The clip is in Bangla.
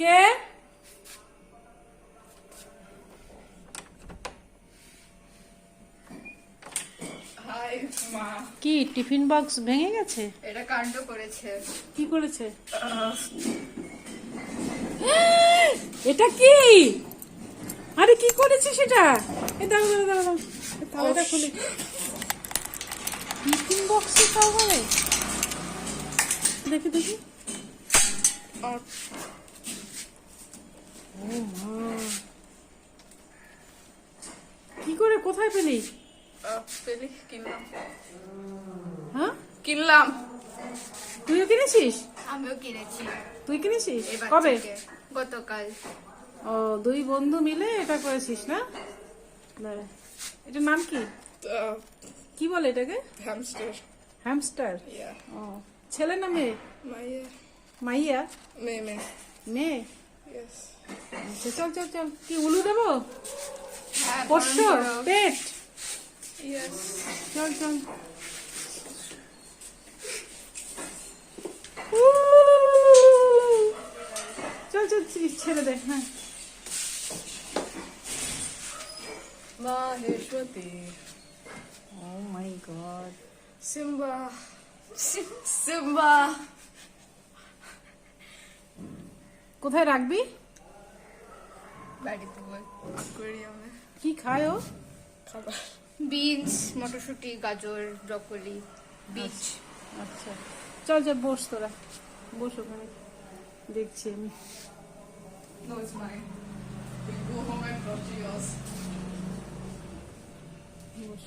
কে? কি টিফিন বক্স ভেঙে গেছে? এটা কাণ্ড করেছে। কি করেছে? এটা কি? আরে কি করেছে সেটা? এ দাঁড়া দাঁড়া দাঁড়া দাঁড়া। তালাটা খুলে। টিফিন বক্সে হবে? দেখি দেখি। কি করে কোথায় পেলি? আহ, পেলি কিনলাম। হ্যাঁ? কিনলাম। তুইও কিনেছিস? আমিও কিনেছি। তুই কিনেছিস? কবে? গতকাল। ও দুই বন্ধু মিলে এটা করেছিস না। এটার নাম কি? কি বলে এটাকে? হ্যামস্টার হ্যামস্টার ইয়া ও ছেলে না মেয়ে মাইয়া। মাইয়া? মেয়ে মেয়ে। মেয়ে? আচ্ছা, চল চল চল। কি উলু দেবো? হ্যাঁ পোষ্য পেট? চল চল। চল চল ছেড়ে দে হ্যাঁ। Maheshwati. Oh my god Simba. Simba. কোথায় রাখবি? বাড়িতে অ্যাকোয়ারিয়ামে কি খায় ও? খাবার। বিনস মটরশুঁটি গাজর ব্রকলি বিচ আচ্ছা চল চল বস তোরা। বস ওখানে। দেখছি আমি. বস।